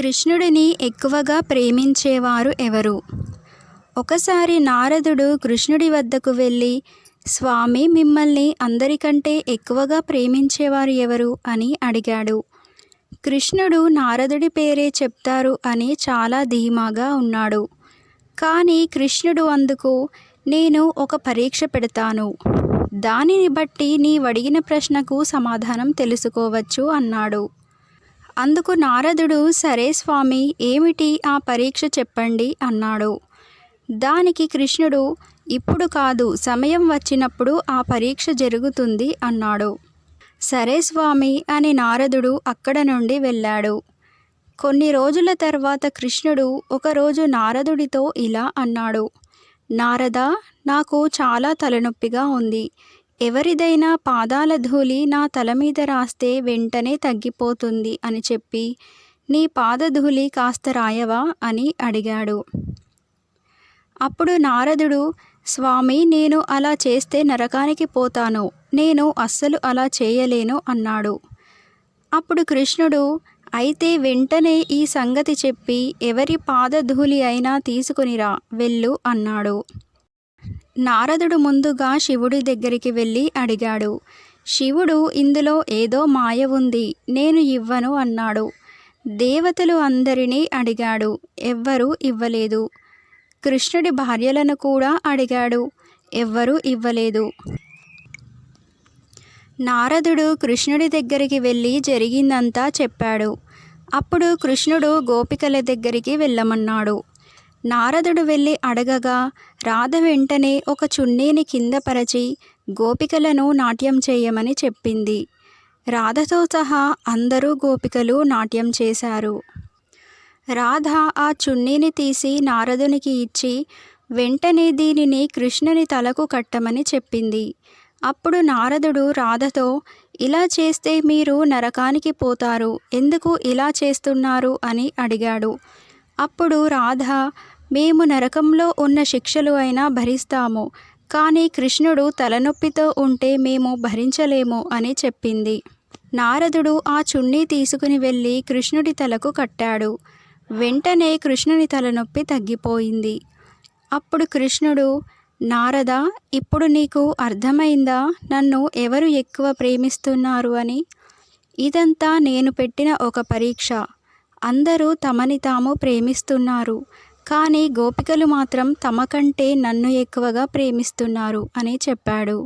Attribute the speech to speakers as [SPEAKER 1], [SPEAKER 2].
[SPEAKER 1] కృష్ణుడిని ఎక్కువగా ప్రేమించేవారు ఎవరు? ఒకసారి నారదుడు కృష్ణుడి వద్దకు వెళ్ళి స్వామి మిమ్మల్ని అందరికంటే ఎక్కువగా ప్రేమించేవారు ఎవరు? అని అడిగాడు. కృష్ణుడు నారదుడి పేరే చెప్తారు అని చాలా ధీమాగా ఉన్నాడు. కానీ కృష్ణుడు అందుకు నేను ఒక పరీక్ష పెడతాను. దానిని బట్టి నీవడిగిన ప్రశ్నకు సమాధానం తెలుసుకోవచ్చు అన్నాడు. అందుకు నారదుడు సరే స్వామి ఏమిటి ఆ పరీక్ష చెప్పండి అన్నాడు. దానికి కృష్ణుడు ఇప్పుడు కాదు సమయం వచ్చినప్పుడు ఆ పరీక్ష జరుగుతుంది అన్నాడు. సరే స్వామి అని నారదుడు అక్కడ నుండి వెళ్ళాడు. కొన్ని రోజుల తర్వాత కృష్ణుడు ఒకరోజు నారదుడితో ఇలా అన్నాడు. నారద నాకు చాలా తలనొప్పిగా ఉంది. ఎవరిదైనా పాదాల ధూళి నా తల మీద రాస్తే వెంటనే తగ్గిపోతుంది అని చెప్పి నీ పాదధూళి కాస్త రాయవా అని అడిగాడు. అప్పుడు నారదుడు స్వామి నేను అలా చేస్తే నరకానికి పోతాను. నేను అస్సలు అలా చేయలేను అన్నాడు. అప్పుడు కృష్ణుడు అయితే వెంటనే ఈ సంగతి చెప్పి ఎవరి పాదధూళి అయినా తీసుకునిరా వెళ్ళు అన్నాడు. నారదుడు ముందుగా శివుడి దగ్గరికి వెళ్ళి అడిగాడు శివుడు ఇందులో ఏదో మాయ ఉంది నేను ఇవ్వను అన్నాడు. దేవతలు అందరినీ అడిగాడు ఎవ్వరూ ఇవ్వలేదు. కృష్ణుడి భార్యలను కూడా అడిగాడు ఎవ్వరూ ఇవ్వలేదు. నారదుడు కృష్ణుడి దగ్గరికి వెళ్ళి జరిగిందంతా చెప్పాడు. అప్పుడు కృష్ణుడు గోపికల దగ్గరికి వెళ్ళమన్నాడు. నారదుడు వెళ్ళి అడగగా రాధ వెంటనే ఒక చున్నీని కింద పరచి గోపికలను నాట్యం చేయమని చెప్పింది. రాధతో సహా అందరూ గోపికలు నాట్యం చేశారు. రాధ ఆ చున్నీని తీసి నారదునికి ఇచ్చి వెంటనే దీనిని కృష్ణుని తలకు కట్టమని చెప్పింది. అప్పుడు నారదుడు రాధతో ఇలా చేస్తే మీరు నరకానికి పోతారు. ఎందుకు ఇలా చేస్తున్నారు? అని అడిగాడు. అప్పుడు రాధ మేము నరకంలో ఉన్న శిక్షలు అయినా భరిస్తాము కానీ కృష్ణుడు తలనొప్పితో ఉంటే మేము భరించలేము అని చెప్పింది. నారదుడు ఆ చున్నీ తీసుకుని వెళ్ళి కృష్ణుడి తలకు కట్టాడు. వెంటనే కృష్ణుని తలనొప్పి తగ్గిపోయింది. అప్పుడు కృష్ణుడు నారద ఇప్పుడు నీకు అర్థమైందా? నన్ను ఎవరు ఎక్కువ ప్రేమిస్తున్నారు అని? ఇదంతా నేను పెట్టిన ఒక పరీక్ష. అందరూ తమని తాము ప్రేమిస్తున్నారు. కానీ గోపికలు మాత్రం తమ కంటే నన్ను ఎక్కువగా ప్రేమిస్తున్నారు అని చెప్పాడు.